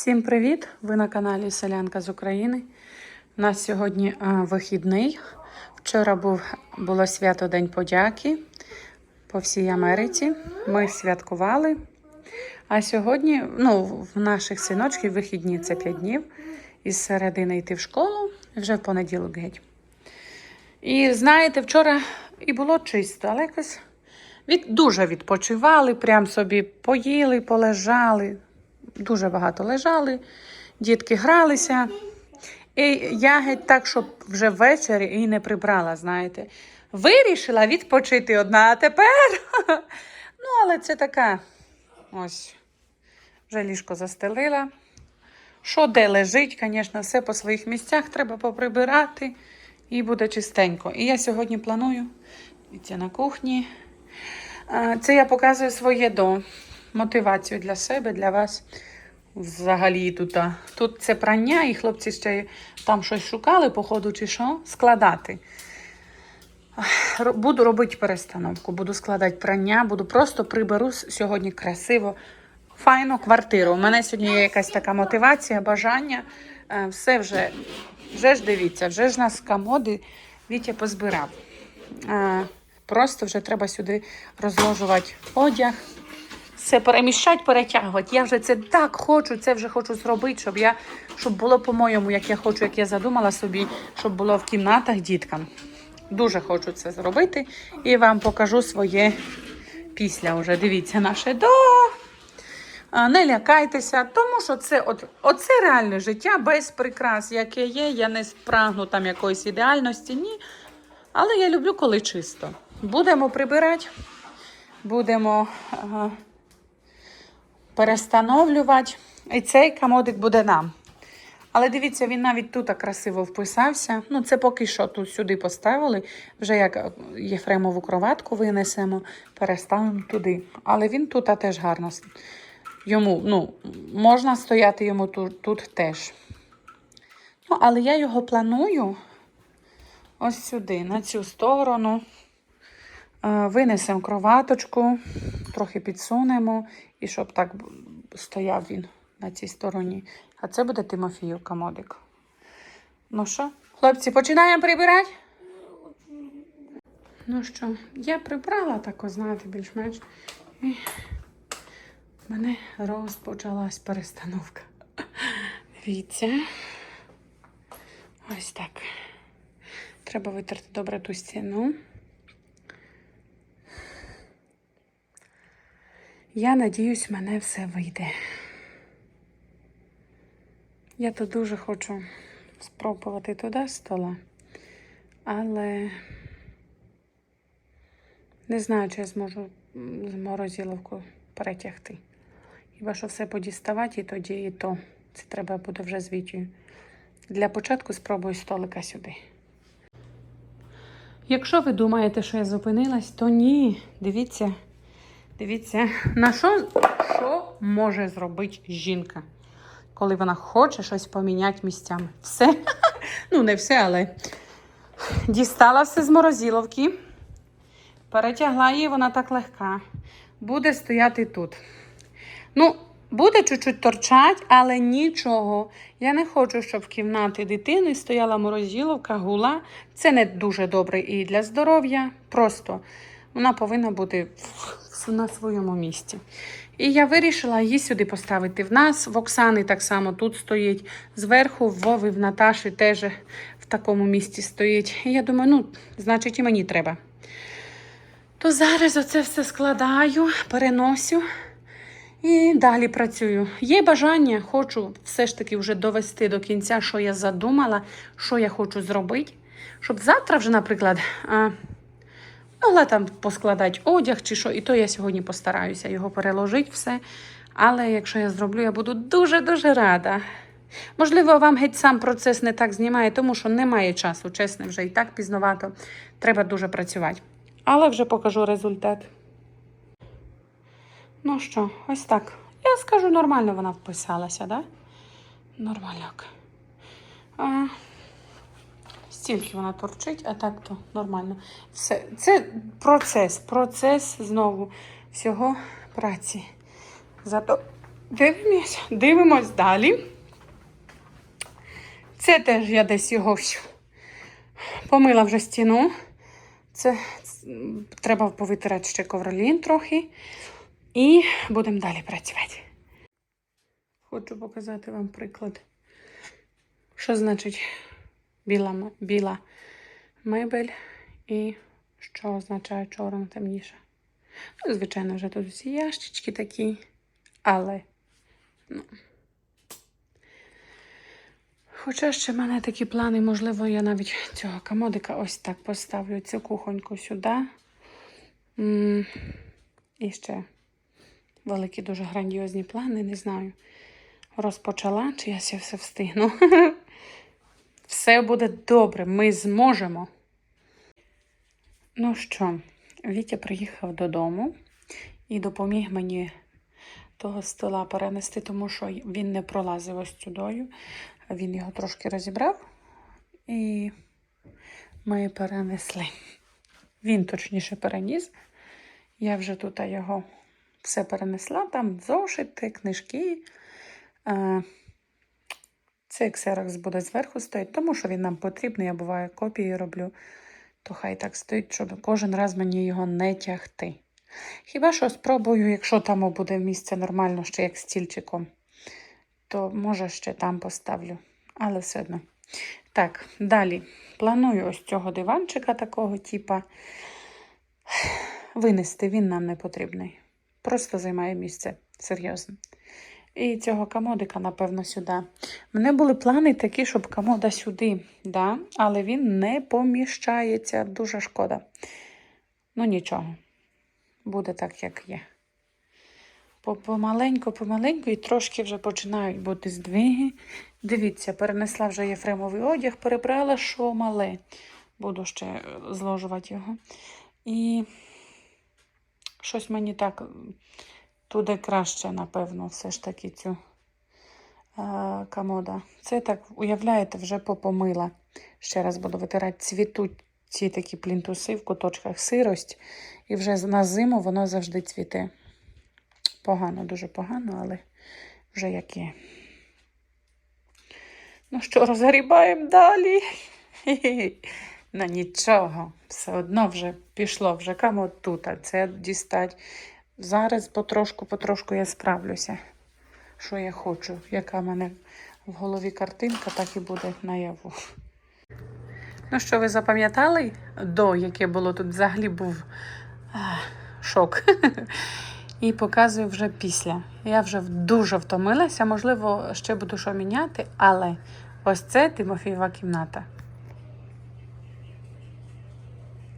Всім привіт! Ви на каналі Селянка з України. У нас сьогодні вихідний. Вчора був, було свято День подяки по всій Америці. Ми святкували. А сьогодні, ну, в наших синочків вихідні це 5 днів. Із середини йти в школу, вже в понеділок геть. І знаєте, вчора і було чисто, але якось від, дуже відпочивали, прям собі поїли, полежали. Дуже багато лежали, дітки гралися. І я геть так, щоб вже ввечері і не прибрала, знаєте. Вирішила відпочити одна, а тепер. Ну, але це така. Ось. Вже ліжко застелила. Що де лежить, звісно, все по своїх місцях треба поприбирати і буде чистенько. І я сьогодні планую це на кухні. Це я показую своє до мотивацію для себе, для вас. Взагалі тут. Тут це прання, і хлопці ще там щось шукали, походу, чи що, складати. Буду робити перестановку, буду складати прання, буду просто приберу сьогодні красиво, файну квартиру. У мене сьогодні є якась така мотивація, бажання. Е, Все вже, вже ж дивіться, вже ж нас комоди Вітя позбирав. Е, Просто вже треба сюди розложувати одяг, все переміщати, перетягувати. Я вже це так хочу, це вже хочу зробити, щоб я щоб було по-моєму, як я хочу, як я задумала собі, щоб було в кімнатах діткам. Дуже хочу це зробити і вам покажу своє після. Уже дивіться наше до. Не лякайтеся, тому що це от, оце реальне життя без прикрас, яке є. Я не спрагну там якоїсь ідеальності, ні. Але я люблю, коли чисто. Будемо прибирати, будемо ага, перестановлювати. І цей комодик буде нам. Але дивіться, він навіть тут красиво вписався. Ну, це поки що тут сюди поставили. Вже як Єфремову кроватку винесемо, переставимо туди. Але він тут теж гарно. Йому, ну, можна стояти йому тут, тут теж. Ну, але я його планую ось сюди, на цю сторону. Е, Винесемо кроваточку, трохи підсунемо, і щоб так стояв він на цій стороні. А це буде Тимофію комодик. Ну що, хлопці, починаємо прибирати? Ну що, я прибрала так, знаєте, більш-менш. І в мене розпочалась перестановка. Дивіться. Ось так. Треба витерти добре ту стіну. Я надіюсь, мене все вийде. Я тут дуже хочу спробувати туди стола, але не знаю, чи я зможу з морозиловку перетягти. Хіба що все подіставати і тоді і то. Це треба буде вже з Вітєю. Для початку спробую столика сюди. Якщо ви думаєте, що я зупинилась, то ні. Дивіться, дивіться, на що, що може зробити жінка, коли вона хоче щось поміняти місцями. Все. Ну, не все, але дістала все з морозиловки, перетягла її, вона так легка. Буде стояти тут. Ну, буде чуть-чуть торчать, але нічого. Я не хочу, щоб в кімнаті дитини стояла морозиловка, гула. Це не дуже добре і для здоров'я. Просто вона повинна бути на своєму місці. І я вирішила її сюди поставити. В нас, в Оксани так само тут стоїть. Зверху в Вови, в Наташі теж в такому місці стоїть. І я думаю, ну, значить, і мені треба. То зараз оце все складаю, переносю. І далі працюю. Є бажання, хочу все ж таки вже довести до кінця, що я задумала, що я хочу зробити. Щоб завтра вже, наприклад, могла там поскладати одяг чи що, і то я сьогодні постараюся його переложити все. Але якщо я зроблю, я буду дуже-дуже рада. Можливо, вам геть сам процес не так знімає, тому що немає часу, чесно, вже і так пізновато. Треба дуже працювати. Але вже покажу результат. Ну що, ось так. Я скажу, нормально вона вписалася, да? Нормаляк. А, стільки вона торчить, а так то нормально. Все. Це процес, процес знову всього праці. Зато Дивимось, дивимось далі. Це теж я десь його помила вже стіну. Це треба повитирати ще ковролін трохи. І будемо далі працювати. Хочу показати вам приклад. Що значить біла, біла мебель і що означає чорна темніша. Ну, звичайно, вже тут всі ящички такі, але ну. Хоча ще в мене такі плани, можливо, я навіть цього комодика ось так поставлю цю кухоньку сюди. І ще великі, дуже грандіозні плани, не знаю. Розпочала, чи я все встигну. Все буде добре, ми зможемо. Ну що, Вітя приїхав додому і допоміг мені того стола перенести, тому що він не пролазив ось сюдою. Він його трошки розібрав і ми перенесли. Він точніше переніс. Я вже тут його все перенесла. Там зошити, книжки. Цей ксерокс буде зверху стоїть, тому що він нам потрібний. Я буває копії роблю, то хай так стоїть, щоб кожен раз мені його не тягти. Хіба що спробую, якщо там буде місце нормально, ще як стільчиком, то може ще там поставлю. Але все одно. Так, далі. Планую ось цього диванчика такого типа винести. Він нам не потрібний. Просто займає місце. Серйозно. І цього комодика, напевно, сюди. Мене були плани такі, щоб комода сюди, да? але він не поміщається. Дуже шкода. Ну, нічого. Буде так, як є. Помаленьку, помаленьку і трошки вже починають бути здвиги. Дивіться, перенесла вже єфремовий одяг, перебрала, що мале. Буду ще е, зложувати його. І щось мені так туди краще, напевно, все ж таки цю е, комода. Це так, уявляєте, вже попомила. Ще раз буду витирати. Цвітуть ці такі плінтуси в куточках сирость. І вже на зиму воно завжди цвіте. Погано, дуже погано, але вже як є. Ну що, розгрібаємо далі. Ну нічого, все одно вже пішло, вже кому тут, а це дістать. Зараз потрошку, потрошку я справлюся, що я хочу. Яка в мене в голові картинка, так і буде наяву. Ну що, ви запам'ятали до, яке було тут взагалі був а, шок. І показую вже після. Я вже дуже втомилася, можливо, ще буду що міняти, але ось це Тимофієва кімната.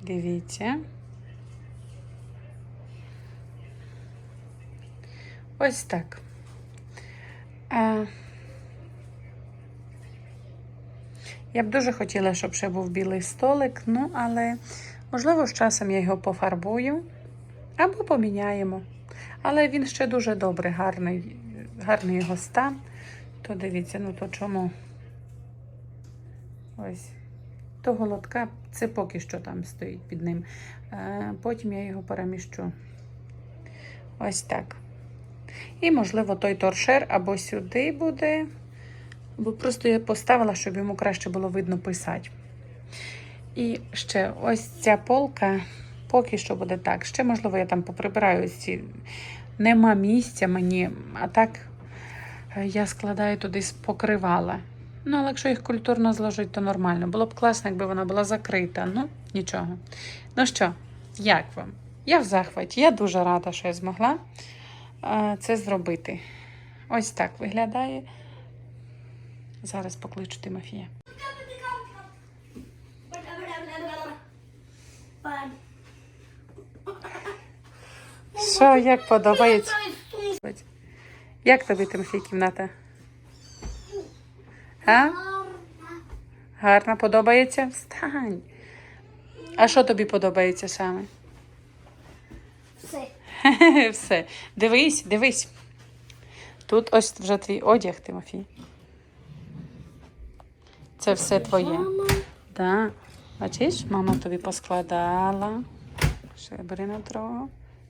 Дивіться. Ось так. Е, Я б дуже хотіла, щоб ще був білий столик, ну, але можливо, з часом я його пофарбую або поміняємо. Але він ще дуже добрий, гарний, гарний його стан. То дивіться, ну то чому? Ось. Того лотка, це поки що там стоїть під ним. Е, Потім я його переміщу. Ось так. І, можливо, той торшер або сюди буде. Бо просто я поставила, щоб йому краще було видно писати. І ще ось ця полка поки що буде так. Ще, можливо, я там поприбираю ці. Нема місця мені, а так е, я складаю туди з покривала. Ну, але якщо їх культурно зложити, то нормально. Було б класно, якби вона була закрита. Ну, нічого. Ну що, як вам? Я в захваті. Я дуже рада, що я змогла це зробити. Ось так виглядає. Зараз покличу Тимофія. Що, як подобається? Як тобі Тимофій кімната? А? Гарно подобається? Встань. А що тобі подобається саме? Все. Дивись, дивись. Тут ось вже твій одяг, Тимофій. Це все твоє. Да. Бачиш, мама тобі поскладала. Ще бери на другу.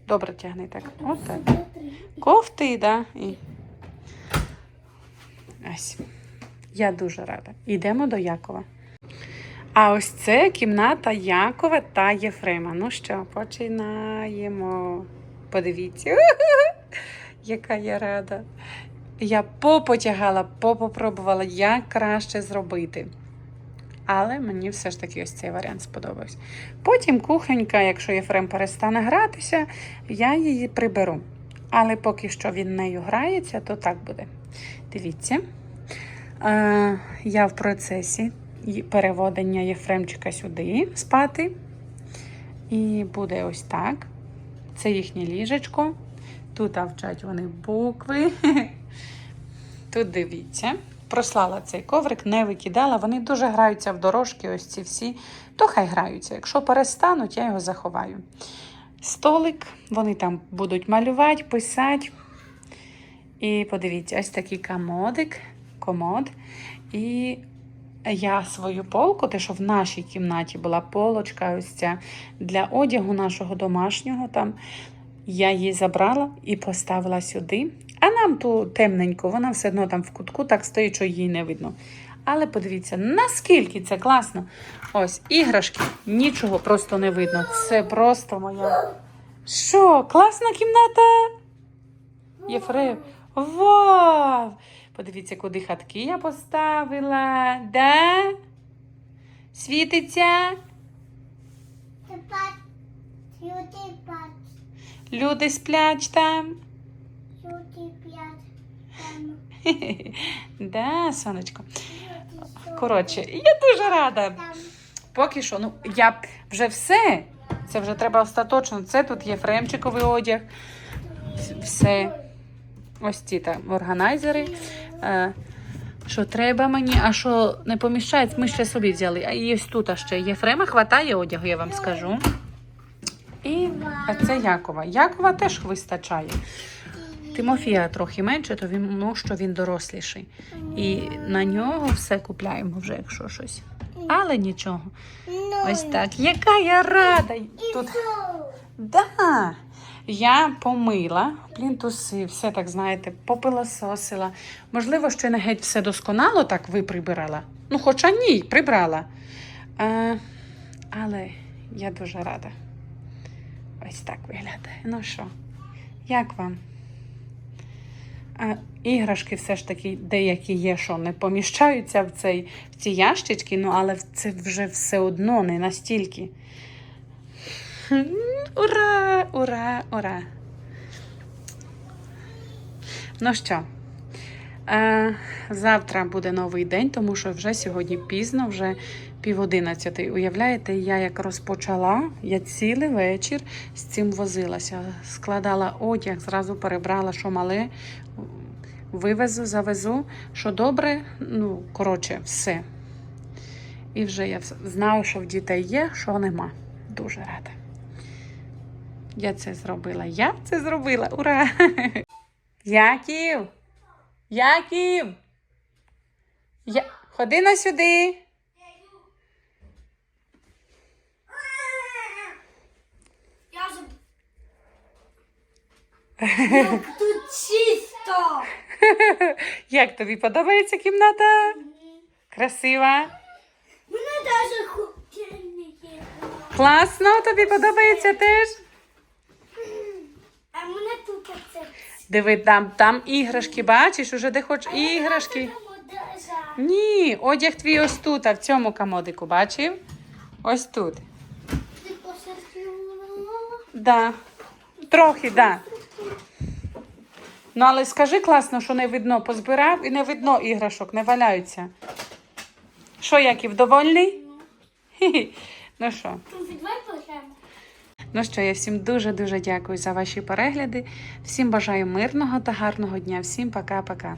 Добре тягни так. От так. Кофти, да. І Ось. Я дуже рада. Йдемо до Якова. А ось це кімната Якова та Єфрема. Ну що, починаємо. Подивіться, яка я рада. Я попотягала, попопробувала, як краще зробити. Але мені все ж таки ось цей варіант сподобався. Потім кухонька, якщо Єфрем перестане гратися, я її приберу. Але поки що він нею грається, то так буде. Дивіться, е, я в процесі переводення Єфремчика сюди спати. І буде ось так. Це їхнє ліжечко. Тут вчать вони букви. Тут дивіться. Прослала цей коврик, не викидала. Вони дуже граються в дорожки, ось ці всі. То хай граються. Якщо перестануть, я його заховаю. Столик, вони там будуть малювати, писати. І подивіться, ось такий комодик, комод. І я свою полку, те, що в нашій кімнаті була полочка, ось ця для одягу нашого домашнього там. Я її забрала і поставила сюди. А нам ту темненьку, вона все одно там в кутку так стоїть, що її не видно. Але подивіться, наскільки це класно. Ось іграшки, нічого просто не видно. Це просто моя. Що, класна кімната? Єфрем. Вау! Подивіться, куди хатки я поставила. Да? Світиться? Люди п'ять. Люди сплять там. Люди п'ять. Там Да, сонечко. Коротше, я дуже рада. Поки що, ну я вже все. Це вже треба остаточно. Це тут є фремчиковий одяг. Все. Ось ці там органайзери. Е, що треба мені, а що не поміщається, ми ще собі взяли. А і ось тут ще є фрема, хватає одягу, я вам скажу. І а це Якова. Якова теж вистачає. Тимофія трохи менше, то він, ну, що він доросліший. І на нього все купляємо вже, якщо щось. Але нічого. Ось так. Яка я рада! Тут Да. Я помила плінтуси, все так знаєте, попилососила. Можливо, ще не геть все досконало так ви прибирала. Ну, хоча ні, прибрала. А, але я дуже рада. Ось так виглядає. Ну що, як вам? А, іграшки все ж таки деякі є, що не поміщаються в, цей, в ці ящички, ну але це вже все одно не настільки. Ура! Ура! Ура! Ну що, е, завтра буде новий день, тому що вже сьогодні пізно, вже пів одинадцятий. Уявляєте, я як розпочала, я цілий вечір з цим возилася. Складала одяг, зразу перебрала, що мале, вивезу, завезу, що добре, ну, коротше, все. І вже я знаю, що в дітей є, що нема. Дуже рада. Я це зробила. Я це зробила. Ура! Яків! Яків! Я... Ходи на сюди. Я же... Як тут чисто! Як тобі подобається кімната? Красива? Мене хотільники. Класно, тобі подобається теж? А мене тут оце. Диви, там, там іграшки, бачиш, уже де хоч іграшки. Ні, одяг твій ось тут, а в цьому комодику, бачив? Ось тут. Ти? Да. Трохи, да. Ну, але скажи класно, що не видно, позбирав і не видно іграшок, не валяються. Що, Яків, довольний? Хі-хі. Ну що? Ну що, я всім дуже-дуже дякую за ваші перегляди. Всім бажаю мирного та гарного дня. Всім пока-пока.